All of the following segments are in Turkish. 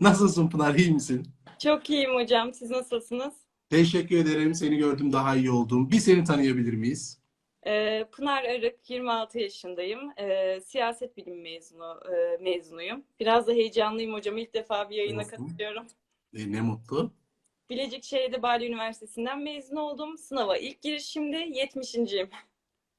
Nasılsın Pınar, iyi misin? Çok iyiyim hocam. Siz nasılsınız? Teşekkür ederim. Seni gördüm, daha iyi oldum. Bir seni tanıyabilir miyiz? Ee, Pınar Arık, 26 yaşındayım. Ee, siyaset bilimi mezunu e, mezunuyum. Biraz da heyecanlıyım hocam. İlk defa bir yayına Olsun. katılıyorum. E, ne mutlu. Bilecik Şehirde Bali Üniversitesi'nden mezun oldum. Sınava ilk girişimde 70.yim.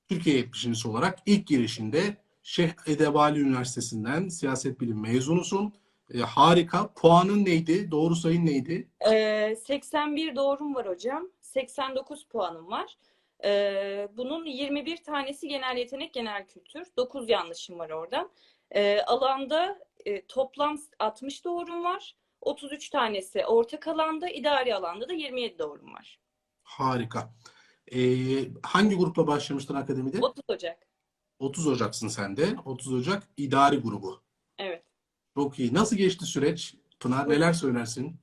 Türkiye 70'incisi olarak ilk girişinde Şeyh Edebali Üniversitesi'nden siyaset bilim mezunusun. E, harika. Puanın neydi? Doğru sayın neydi? Ee, 81 doğrum var hocam. 89 puanım var. Ee, bunun 21 tanesi genel yetenek, genel kültür. 9 yanlışım var oradan. Ee, alanda e, toplam 60 doğrum var. 33 tanesi ortak alanda, idari alanda da 27 doğrum var. Harika. E, hangi grupla başlamıştın akademide? 30 Ocak. 30 Ocak'sın sen de. 30 Ocak idari grubu. Evet. Çok iyi. Nasıl geçti süreç? Pınar neler söylersin?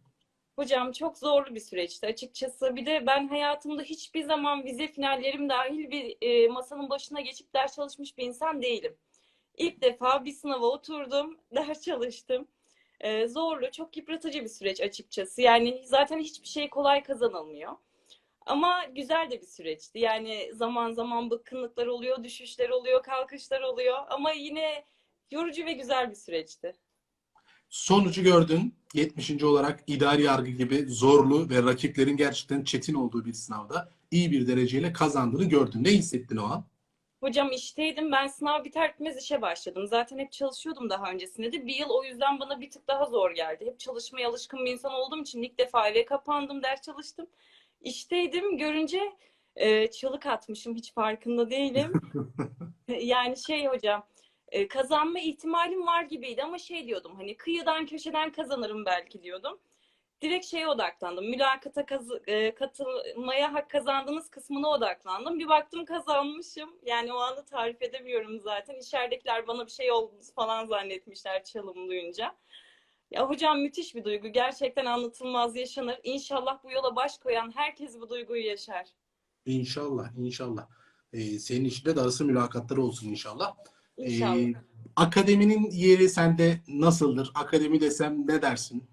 Hocam çok zorlu bir süreçti açıkçası. Bir de ben hayatımda hiçbir zaman vize finallerim dahil bir e, masanın başına geçip ders çalışmış bir insan değilim. İlk defa bir sınava oturdum, ders çalıştım. E, zorlu, çok yıpratıcı bir süreç açıkçası. Yani zaten hiçbir şey kolay kazanılmıyor. Ama güzel de bir süreçti. Yani zaman zaman bıkkınlıklar oluyor, düşüşler oluyor, kalkışlar oluyor. Ama yine yorucu ve güzel bir süreçti. Sonucu gördün. 70. olarak idari yargı gibi zorlu ve rakiplerin gerçekten çetin olduğu bir sınavda iyi bir dereceyle kazandığını gördün. Ne hissettin o an? Hocam işteydim. Ben sınav biter bitmez işe başladım. Zaten hep çalışıyordum daha öncesinde de. Bir yıl o yüzden bana bir tık daha zor geldi. Hep çalışmaya alışkın bir insan olduğum için ilk defa eve kapandım, ders çalıştım. İşteydim. Görünce e, çığlık atmışım. Hiç farkında değilim. Yani şey hocam e, kazanma ihtimalim var gibiydi ama şey diyordum hani kıyıdan köşeden kazanırım belki diyordum. Direkt şeye odaklandım. Mülakata kazı- e, katılmaya hak kazandığınız kısmına odaklandım. Bir baktım kazanmışım. Yani o anı tarif edemiyorum zaten. İçeridekiler bana bir şey oldu falan zannetmişler çalım duyunca. Ya hocam müthiş bir duygu. Gerçekten anlatılmaz yaşanır. İnşallah bu yola baş koyan herkes bu duyguyu yaşar. İnşallah, inşallah. Ee, senin için de darısı mülakatları olsun inşallah. Ee, İnşallah. akademinin yeri sende nasıldır? Akademi desem ne dersin?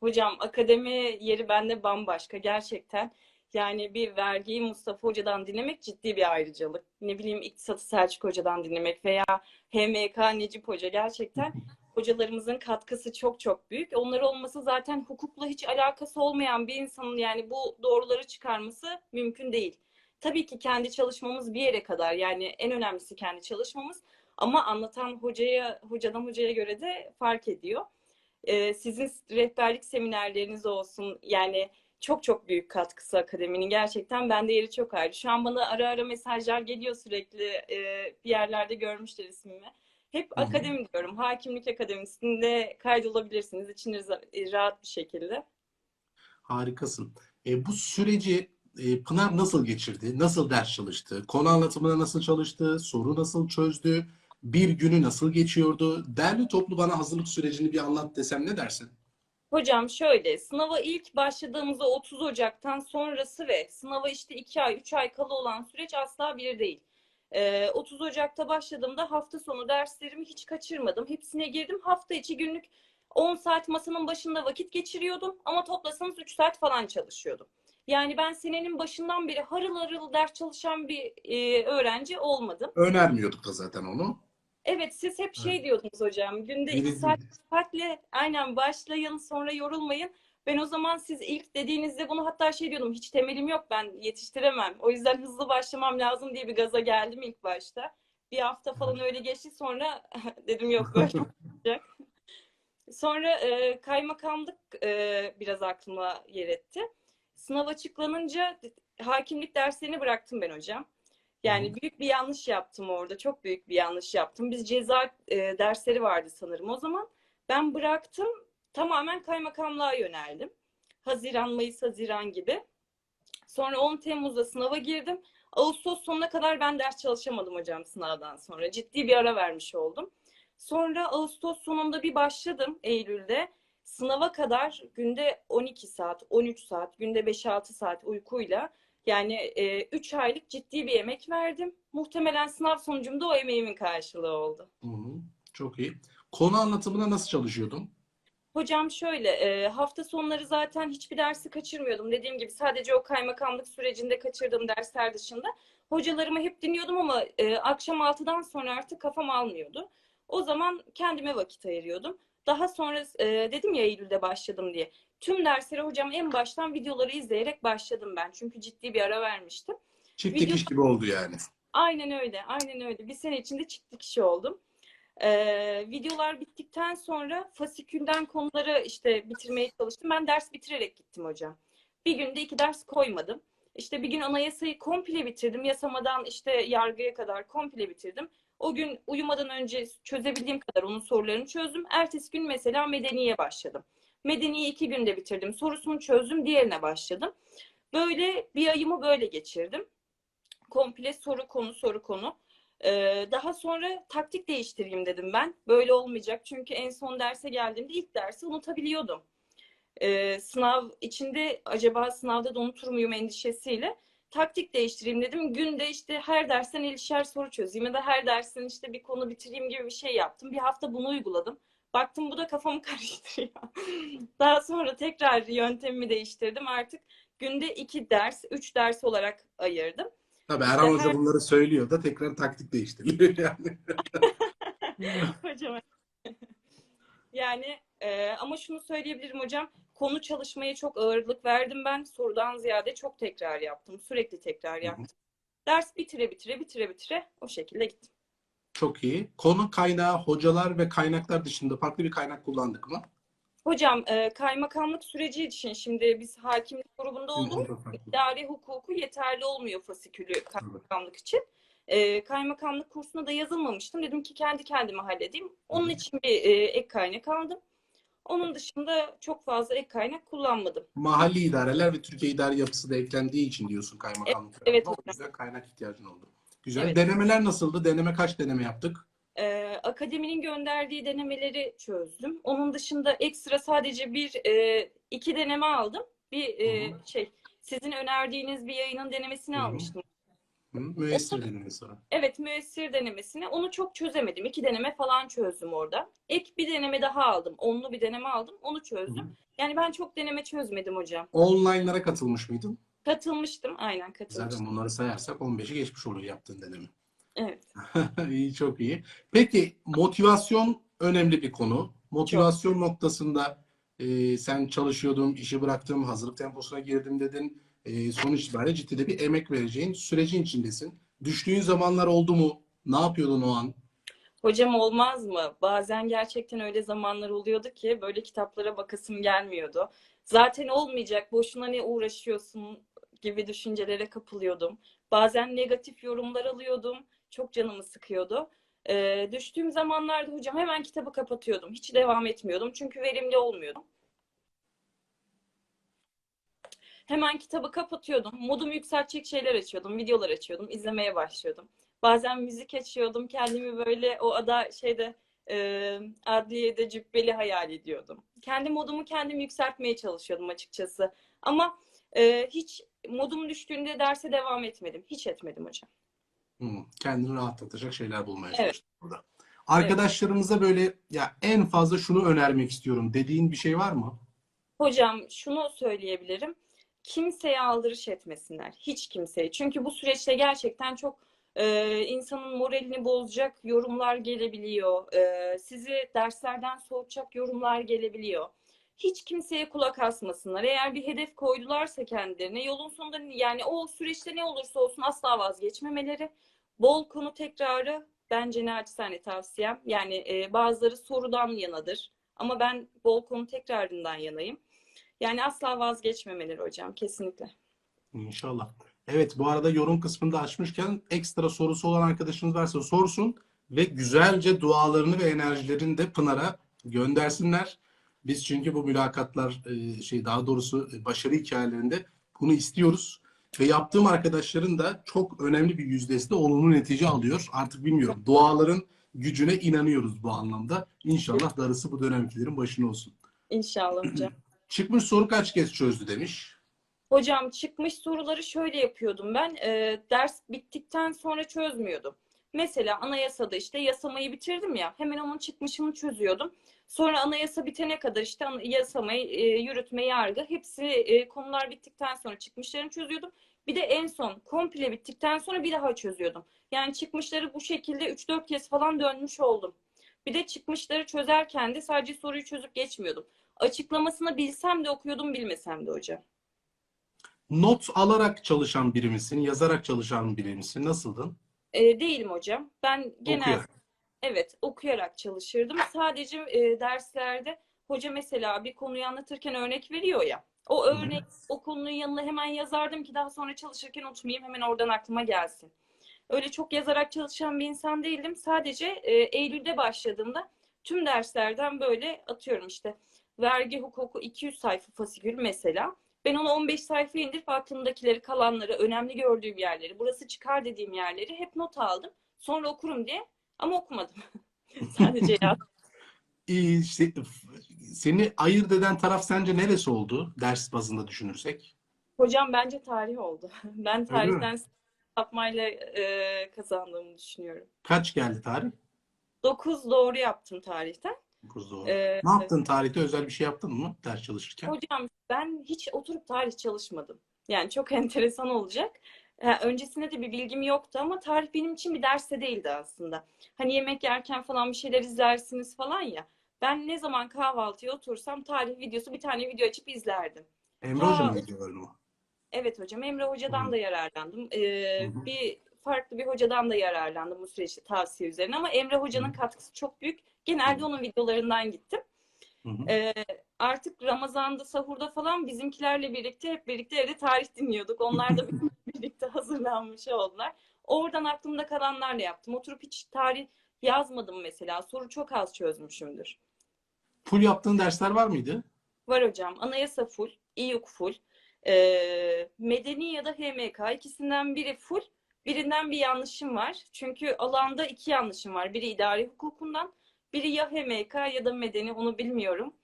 Hocam akademi yeri bende bambaşka gerçekten. Yani bir vergiyi Mustafa Hoca'dan dinlemek ciddi bir ayrıcalık. Ne bileyim İktisatı Selçuk Hoca'dan dinlemek veya HMK Necip Hoca gerçekten hocalarımızın katkısı çok çok büyük. Onlar olması zaten hukukla hiç alakası olmayan bir insanın yani bu doğruları çıkarması mümkün değil. Tabii ki kendi çalışmamız bir yere kadar yani en önemlisi kendi çalışmamız ama anlatan hocaya hocadan hocaya göre de fark ediyor. Ee, sizin rehberlik seminerleriniz olsun yani çok çok büyük katkısı akademinin gerçekten bende yeri çok ayrı. Şu an bana ara ara mesajlar geliyor sürekli e, bir yerlerde görmüşler ismimi. Hep Hı hı. akademi diyorum. Hakimlik Akademisi'nde kaydolabilirsiniz içiniz rahat bir şekilde. Harikasın. E, bu süreci e, Pınar nasıl geçirdi? Nasıl ders çalıştı? Konu anlatımına nasıl çalıştı? Soru nasıl çözdü? Bir günü nasıl geçiyordu? Derli toplu bana hazırlık sürecini bir anlat desem ne dersin? Hocam şöyle, sınava ilk başladığımızda 30 Ocak'tan sonrası ve sınava işte 2 ay, 3 ay kala olan süreç asla bir değil. Ee, 30 Ocak'ta başladığımda hafta sonu derslerimi hiç kaçırmadım. Hepsine girdim. Hafta içi günlük 10 saat masanın başında vakit geçiriyordum ama toplasanız 3 saat falan çalışıyordum. Yani ben senenin başından beri harıl harıl ders çalışan bir e, öğrenci olmadım. Önermiyorduk da zaten onu. Evet siz hep şey diyordunuz hocam. Günde iki saat saatle aynen başlayın sonra yorulmayın. Ben o zaman siz ilk dediğinizde bunu hatta şey diyordum hiç temelim yok ben yetiştiremem. O yüzden hızlı başlamam lazım diye bir gaza geldim ilk başta. Bir hafta falan öyle geçti sonra dedim yok böyle olmayacak. Sonra e, kaymakamlık e, biraz aklıma yer etti. Sınav açıklanınca hakimlik derslerini bıraktım ben hocam. Yani büyük bir yanlış yaptım orada. Çok büyük bir yanlış yaptım. Biz ceza e, dersleri vardı sanırım o zaman. Ben bıraktım. Tamamen kaymakamlığa yöneldim. Haziran, Mayıs, Haziran gibi. Sonra 10 Temmuz'da sınava girdim. Ağustos sonuna kadar ben ders çalışamadım hocam sınavdan sonra. Ciddi bir ara vermiş oldum. Sonra Ağustos sonunda bir başladım Eylül'de. Sınava kadar günde 12 saat, 13 saat, günde 5-6 saat uykuyla yani 3 aylık ciddi bir emek verdim. Muhtemelen sınav sonucumda o emeğimin karşılığı oldu. Hı hı. Çok iyi. Konu anlatımına nasıl çalışıyordun? Hocam şöyle, e, hafta sonları zaten hiçbir dersi kaçırmıyordum. Dediğim gibi sadece o kaymakamlık sürecinde kaçırdığım dersler dışında hocalarımı hep dinliyordum ama e, akşam 6'dan sonra artık kafam almıyordu. O zaman kendime vakit ayırıyordum. Daha sonra e, dedim ya Eylül'de başladım diye. Tüm derslere hocam en baştan videoları izleyerek başladım ben. Çünkü ciddi bir ara vermiştim. Çift Video- dikiş gibi oldu yani. Aynen öyle, aynen öyle. Bir sene içinde çıktı kişi oldum. Ee, videolar bittikten sonra fasikülden konuları işte bitirmeye çalıştım. Ben ders bitirerek gittim hocam. Bir günde iki ders koymadım. İşte bir gün anayasayı komple bitirdim. Yasamadan işte yargıya kadar komple bitirdim. O gün uyumadan önce çözebildiğim kadar onun sorularını çözdüm. Ertesi gün mesela medeniye başladım. Medeniyi iki günde bitirdim. Sorusunu çözdüm, diğerine başladım. Böyle bir ayımı böyle geçirdim komple soru konu soru konu. Ee, daha sonra taktik değiştireyim dedim ben. Böyle olmayacak çünkü en son derse geldiğimde ilk dersi unutabiliyordum. Ee, sınav içinde acaba sınavda da unutur muyum endişesiyle taktik değiştireyim dedim. Günde işte her dersten ilişer soru çözeyim ya da her dersten işte bir konu bitireyim gibi bir şey yaptım. Bir hafta bunu uyguladım. Baktım bu da kafamı karıştırıyor. Daha sonra tekrar yöntemimi değiştirdim. Artık günde iki ders, üç ders olarak ayırdım. Tabii Erhan İşte Hoca her- bunları söylüyor da tekrar taktik değiştiriliyor yani. Hocam. Yani e, ama şunu söyleyebilirim hocam. Konu çalışmaya çok ağırlık verdim ben. Sorudan ziyade çok tekrar yaptım. Sürekli tekrar yaptım. Ders bitire bitire bitire bitire o şekilde gittim. Çok iyi. Konu kaynağı, hocalar ve kaynaklar dışında farklı bir kaynak kullandık mı? Hocam e, kaymakamlık süreci için şimdi biz hakimlik grubunda olduğumuz idari hukuku yeterli olmuyor fasikülü kaymakamlık için. Ee, kaymakamlık kursuna da yazılmamıştım. Dedim ki kendi kendime halledeyim. Onun için bir e, ek kaynak aldım. Onun dışında çok fazla ek kaynak kullanmadım. Mahalli idareler ve Türkiye idare yapısı da eklendiği için diyorsun kaymakamlık. evet O hocam. güzel kaynak ihtiyacın oldu. Güzel. Evet. Denemeler nasıldı? Deneme kaç deneme yaptık? Ee, akademinin gönderdiği denemeleri çözdüm. Onun dışında ekstra sadece bir e, iki deneme aldım. Bir e, Hı hı. şey sizin önerdiğiniz bir yayının denemesini Hı hı. almıştım. Hı? Müessir denemesi. Evet, müessir denemesini. Onu çok çözemedim. İki deneme falan çözdüm orada. Ek bir deneme daha aldım. Onlu bir deneme aldım. Onu çözdüm. Hı. Yani ben çok deneme çözmedim hocam. Online'lara katılmış mıydın? Katılmıştım. Aynen katılmıştım. Zaten bunları sayarsak 15'i geçmiş olur yaptığın deneme. Evet. iyi, çok iyi. Peki motivasyon önemli bir konu. Motivasyon noktasında e, sen çalışıyordun, işi bıraktım, hazırlık temposuna girdim dedin. E, sonuç itibariyle ciddi de bir emek vereceğin sürecin içindesin. Düştüğün zamanlar oldu mu? Ne yapıyordun o an? Hocam olmaz mı? Bazen gerçekten öyle zamanlar oluyordu ki böyle kitaplara bakasım gelmiyordu. Zaten olmayacak, boşuna ne uğraşıyorsun gibi düşüncelere kapılıyordum. Bazen negatif yorumlar alıyordum. Çok canımı sıkıyordu. Ee, düştüğüm zamanlarda hocam hemen kitabı kapatıyordum. Hiç devam etmiyordum çünkü verimli olmuyordum. Hemen kitabı kapatıyordum. Modumu yükseltecek şeyler açıyordum. Videolar açıyordum. izlemeye başlıyordum. Bazen müzik açıyordum. Kendimi böyle o ada şeyde e, adliyede cübbeli hayal ediyordum. Kendi modumu kendim yükseltmeye çalışıyordum açıkçası. Ama e, hiç modum düştüğünde derse devam etmedim. Hiç etmedim hocam. Hı, kendini rahatlatacak şeyler bulmaya Evet. çalıştın burada. Arkadaşlarımıza böyle ya en fazla şunu önermek istiyorum dediğin bir şey var mı? Hocam şunu söyleyebilirim. Kimseye aldırış etmesinler. Hiç kimseye. Çünkü bu süreçte gerçekten çok e, insanın moralini bozacak yorumlar gelebiliyor. E, sizi derslerden soğutacak yorumlar gelebiliyor. Hiç kimseye kulak asmasınlar. Eğer bir hedef koydularsa kendilerine yolun sonunda yani o süreçte ne olursa olsun asla vazgeçmemeleri. Bol konu tekrarı bence naçizane tavsiyem. Yani e, bazıları sorudan yanadır. Ama ben bol konu tekrarından yanayım. Yani asla vazgeçmemeleri hocam kesinlikle. İnşallah. Evet bu arada yorum kısmında açmışken ekstra sorusu olan arkadaşınız varsa sorsun ve güzelce dualarını ve enerjilerini de Pınar'a göndersinler. Biz çünkü bu mülakatlar e, şey daha doğrusu e, başarı hikayelerinde bunu istiyoruz. Ve yaptığım arkadaşların da çok önemli bir yüzdesi de olumlu netice alıyor. Artık bilmiyorum. Duaların gücüne inanıyoruz bu anlamda. İnşallah darısı bu dönemkilerin başına olsun. İnşallah hocam. Çıkmış soru kaç kez çözdü demiş. Hocam çıkmış soruları şöyle yapıyordum ben. e, ders bittikten sonra çözmüyordum. Mesela anayasada işte yasamayı bitirdim ya hemen onun çıkmışını çözüyordum. Sonra anayasa bitene kadar işte ana- yasama, e, yürütme, yargı hepsi e, konular bittikten sonra çıkmışlarını çözüyordum. Bir de en son komple bittikten sonra bir daha çözüyordum. Yani çıkmışları bu şekilde 3-4 kez falan dönmüş oldum. Bir de çıkmışları çözerken de sadece soruyu çözüp geçmiyordum. Açıklamasını bilsem de okuyordum, bilmesem de hocam. Not alarak çalışan biri misin? Yazarak çalışan biri misin? Nasıldın? E, değilim hocam. Ben genel Okuyarak. Evet, okuyarak çalışırdım. Sadece e, derslerde hoca mesela bir konuyu anlatırken örnek veriyor ya. O örnek o konunun yanına hemen yazardım ki daha sonra çalışırken unutmayayım, hemen oradan aklıma gelsin. Öyle çok yazarak çalışan bir insan değildim. Sadece e, Eylül'de başladığımda tüm derslerden böyle atıyorum işte vergi hukuku 200 sayfa fasikül mesela. Ben onu 15 sayfa indirip aklımdakileri, kalanları, önemli gördüğüm yerleri, burası çıkar dediğim yerleri hep not aldım. Sonra okurum diye ama okumadım. Sadece ya. İyi, işte, seni ayırt eden taraf sence neresi oldu? Ders bazında düşünürsek. Hocam bence tarih oldu. Ben tarihten sapmayla e, kazandığımı düşünüyorum. Kaç geldi tarih? 9 doğru yaptım tarihten. Dokuz doğru. E, Ne yaptın tarihte? Özel bir şey yaptın mı ders çalışırken? hocam ben hiç oturup tarih çalışmadım. Yani çok enteresan olacak. Ha, öncesinde de bir bilgim yoktu ama tarih benim için bir derste değildi aslında. Hani yemek yerken falan bir şeyler izlersiniz falan ya. Ben ne zaman kahvaltıya otursam tarih videosu bir tane video açıp izlerdim. Emre Aa, Hoca mı diyorlar mı? Evet hocam Emre Hoca'dan Hı. da yararlandım. Ee, Hı bir farklı bir hocadan da yararlandım bu süreçte tavsiye üzerine ama Emre Hoca'nın Hı. katkısı çok büyük. Genelde Hı. onun videolarından gittim. Hı hı. Ee, artık Ramazan'da sahurda falan bizimkilerle birlikte hep birlikte evde tarih dinliyorduk. Onlar da hazırlanmış oldular. Oradan aklımda kalanlarla yaptım. Oturup hiç tarih yazmadım mesela. Soru çok az çözmüşümdür. Full yaptığın dersler var mıydı? Var hocam. Anayasa full, İYUK full. Ee, medeni ya da HMK ikisinden biri full. Birinden bir yanlışım var. Çünkü alanda iki yanlışım var. Biri idari hukukundan, biri ya HMK ya da medeni onu bilmiyorum.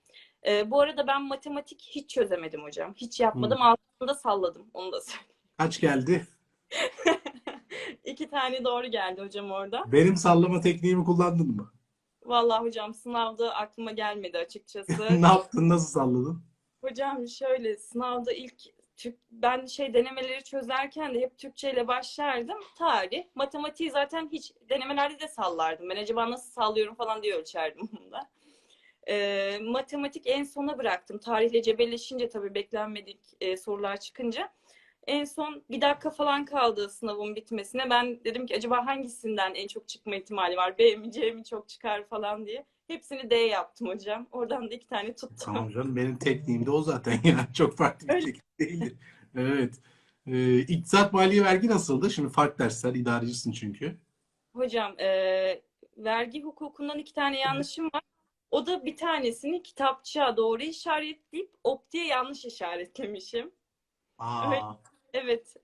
Ee, bu arada ben matematik hiç çözemedim hocam. Hiç yapmadım. Altında salladım. Onu da söyleyeyim. Kaç geldi? İki tane doğru geldi hocam orada. Benim sallama tekniğimi kullandın mı? Vallahi hocam sınavda aklıma gelmedi açıkçası. ne yaptın? Nasıl salladın? Hocam şöyle sınavda ilk Türk, ben şey denemeleri çözerken de hep Türkçe ile başlardım. Tarih, matematiği zaten hiç denemelerde de sallardım. Ben acaba nasıl sallıyorum falan diye ölçerdim bunda. Ee, matematik en sona bıraktım. Tarihle cebelleşince tabii beklenmedik e, sorular çıkınca. En son bir dakika falan kaldı sınavın bitmesine. Ben dedim ki acaba hangisinden en çok çıkma ihtimali var? B mi C mi çok çıkar falan diye. Hepsini D yaptım hocam. Oradan da iki tane tuttum. Tamam canım benim tekniğim de o zaten ya. Çok farklı bir teknik değildi. Evet. Ee, İktisat maliye vergi nasıldı? Şimdi farklı dersler, idarecisin çünkü. Hocam, e, vergi hukukundan iki tane yanlışım var. O da bir tanesini kitapçığa doğru işaretleyip optiğe yanlış işaretlemişim. Aa, Evet,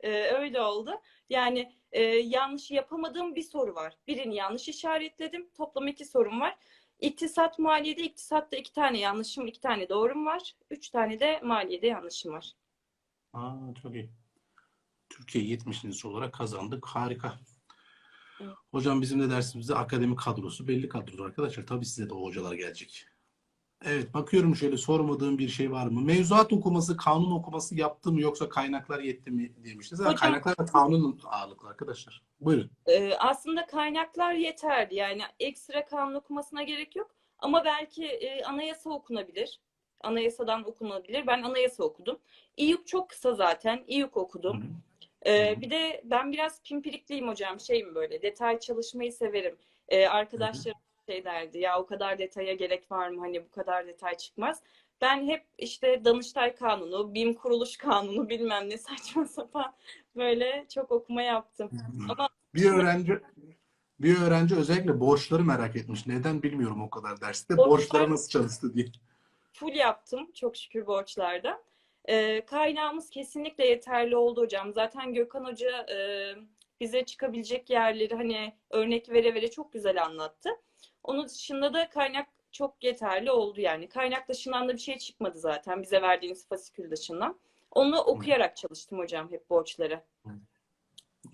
e, öyle oldu. Yani e, yanlış yapamadığım bir soru var. Birini yanlış işaretledim. Toplam iki sorum var. İktisat maliyede, iktisatta iki tane yanlışım, iki tane doğrum var. Üç tane de maliyede yanlışım var. aa, çok iyi. Türkiye 70. olarak kazandık. Harika. Evet. Hocam bizim de dersimizde akademi kadrosu belli kadrodur arkadaşlar. Tabii size de o hocalar gelecek. Evet bakıyorum şöyle sormadığım bir şey var mı? Mevzuat okuması, kanun okuması yaptı mı yoksa kaynaklar yetti mi demiştiniz. Hocam- kaynaklar da kanun ağırlıklı arkadaşlar. Buyurun. Ee, aslında kaynaklar yeterli. Yani ekstra kanun okumasına gerek yok. Ama belki e, anayasa okunabilir. Anayasadan okunabilir. Ben anayasa okudum. İYUK çok kısa zaten. İYUK okudum. Hı. Hı. bir de ben biraz pimpirikliyim hocam. Şeyim böyle detay çalışmayı severim. Ee, arkadaşlarım şey derdi ya o kadar detaya gerek var mı? Hani bu kadar detay çıkmaz. Ben hep işte Danıştay Kanunu, BİM Kuruluş Kanunu bilmem ne saçma sapan böyle çok okuma yaptım. Ama Bir öğrenci bir öğrenci özellikle borçları merak etmiş. Neden bilmiyorum o kadar derste. Borçlar- Borçlara nasıl çalıştı diye. full yaptım çok şükür borçlarda. Ee, kaynağımız kesinlikle yeterli oldu hocam. Zaten Gökhan Hoca e, bize çıkabilecek yerleri hani örnek vere vere çok güzel anlattı. Onun dışında da kaynak çok yeterli oldu yani. Kaynak dışından da bir şey çıkmadı zaten bize verdiğiniz fasikül dışından. Onu okuyarak çalıştım hocam hep borçları.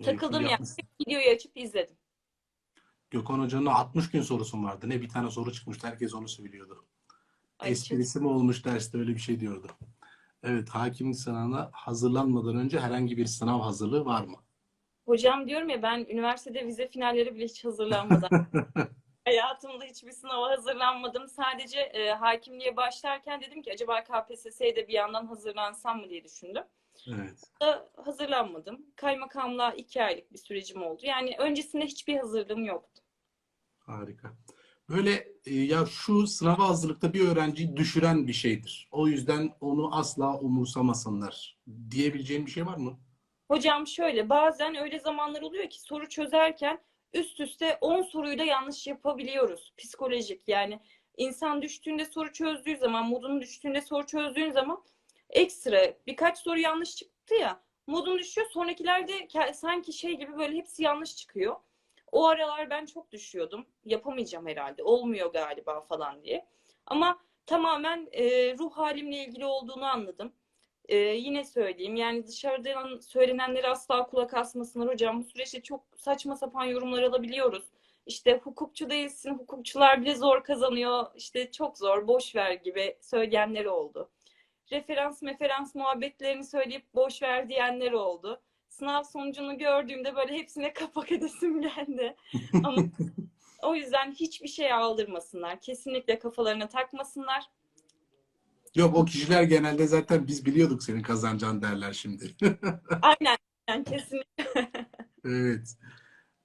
Takıldım Eğitim yani. Videoyu açıp izledim. Gökhan Hoca'nın 60 gün sorusu vardı. Ne bir tane soru çıkmıştı. Herkes onu söylüyordu. Ay, çok- Esprisi mi olmuş derste öyle bir şey diyordu. Evet, hakimlik sınavına hazırlanmadan önce herhangi bir sınav hazırlığı var mı? Hocam diyorum ya ben üniversitede vize finalleri bile hiç hazırlanmadan hayatımda hiçbir sınava hazırlanmadım. Sadece e, hakimliğe başlarken dedim ki acaba KPSS'ye de bir yandan hazırlansam mı diye düşündüm. Evet. Da hazırlanmadım. Kaymakamlığa iki aylık bir sürecim oldu. Yani öncesinde hiçbir hazırlığım yoktu. Harika. Böyle e, ya şu sınava hazırlıkta bir öğrenciyi düşüren bir şeydir. O yüzden onu asla umursamasınlar diyebileceğim bir şey var mı? Hocam şöyle bazen öyle zamanlar oluyor ki soru çözerken üst üste 10 soruyu da yanlış yapabiliyoruz. Psikolojik yani insan düştüğünde soru çözdüğü zaman, modun düştüğünde soru çözdüğün zaman ekstra birkaç soru yanlış çıktı ya modun düşüyor. Sonrakilerde sanki şey gibi böyle hepsi yanlış çıkıyor. O aralar ben çok düşüyordum. Yapamayacağım herhalde. Olmuyor galiba falan diye. Ama tamamen e, ruh halimle ilgili olduğunu anladım. Ee, yine söyleyeyim yani dışarıdan söylenenlere asla kulak asmasınlar hocam. Bu süreçte çok saçma sapan yorumlar alabiliyoruz. İşte hukukçu değilsin, hukukçular bile zor kazanıyor. İşte çok zor, boş ver gibi söyleyenler oldu. Referans meferans muhabbetlerini söyleyip boş ver diyenler oldu. Sınav sonucunu gördüğümde böyle hepsine kapak edesim geldi. Ama o yüzden hiçbir şey aldırmasınlar. Kesinlikle kafalarına takmasınlar. Yok o kişiler genelde zaten biz biliyorduk senin kazanacağını derler şimdi. Aynen, yani kesinlikle. Evet.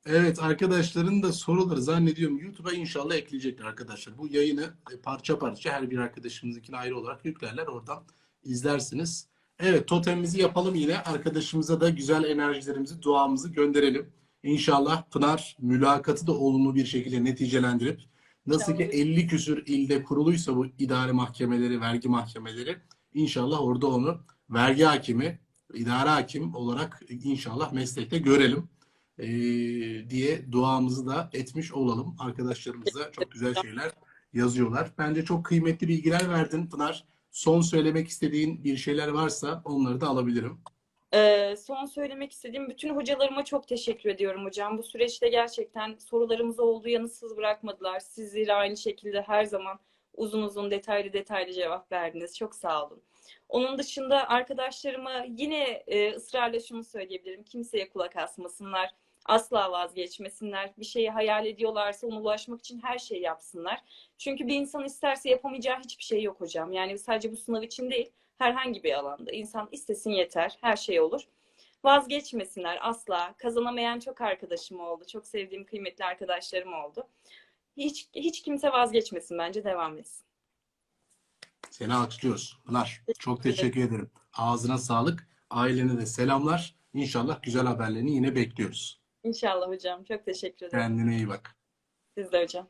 Evet arkadaşların da soruları zannediyorum YouTube'a inşallah ekleyecekler arkadaşlar. Bu yayını e, parça parça her bir arkadaşımızdakine ayrı olarak yüklerler. Oradan izlersiniz. Evet totemimizi yapalım yine. Arkadaşımıza da güzel enerjilerimizi, duamızı gönderelim. İnşallah Pınar mülakatı da olumlu bir şekilde neticelendirip nasıl ki İnşallah. 50 küsür ilde kuruluysa bu idare mahkemeleri, vergi mahkemeleri inşallah orada onu vergi hakimi, idare hakim olarak inşallah meslekte görelim ee, diye duamızı da etmiş olalım. Arkadaşlarımız da çok güzel şeyler yazıyorlar. Bence çok kıymetli bilgiler verdin Pınar. Son söylemek istediğin bir şeyler varsa onları da alabilirim. Son söylemek istediğim bütün hocalarıma çok teşekkür ediyorum hocam. Bu süreçte gerçekten sorularımız olduğu yanıtsız bırakmadılar. Sizlere aynı şekilde her zaman uzun uzun detaylı detaylı cevap verdiniz. Çok sağ olun. Onun dışında arkadaşlarıma yine ısrarla şunu söyleyebilirim. Kimseye kulak asmasınlar. Asla vazgeçmesinler. Bir şeyi hayal ediyorlarsa ona ulaşmak için her şeyi yapsınlar. Çünkü bir insan isterse yapamayacağı hiçbir şey yok hocam. Yani sadece bu sınav için değil herhangi bir alanda. İnsan istesin yeter, her şey olur. Vazgeçmesinler asla. Kazanamayan çok arkadaşım oldu. Çok sevdiğim kıymetli arkadaşlarım oldu. Hiç hiç kimse vazgeçmesin bence devam etsin. Seni alkışlıyoruz. Pınar çok teşekkür ederim. Ağzına sağlık. Ailene de selamlar. İnşallah güzel haberlerini yine bekliyoruz. İnşallah hocam. Çok teşekkür ederim. Kendine iyi bak. Siz de hocam.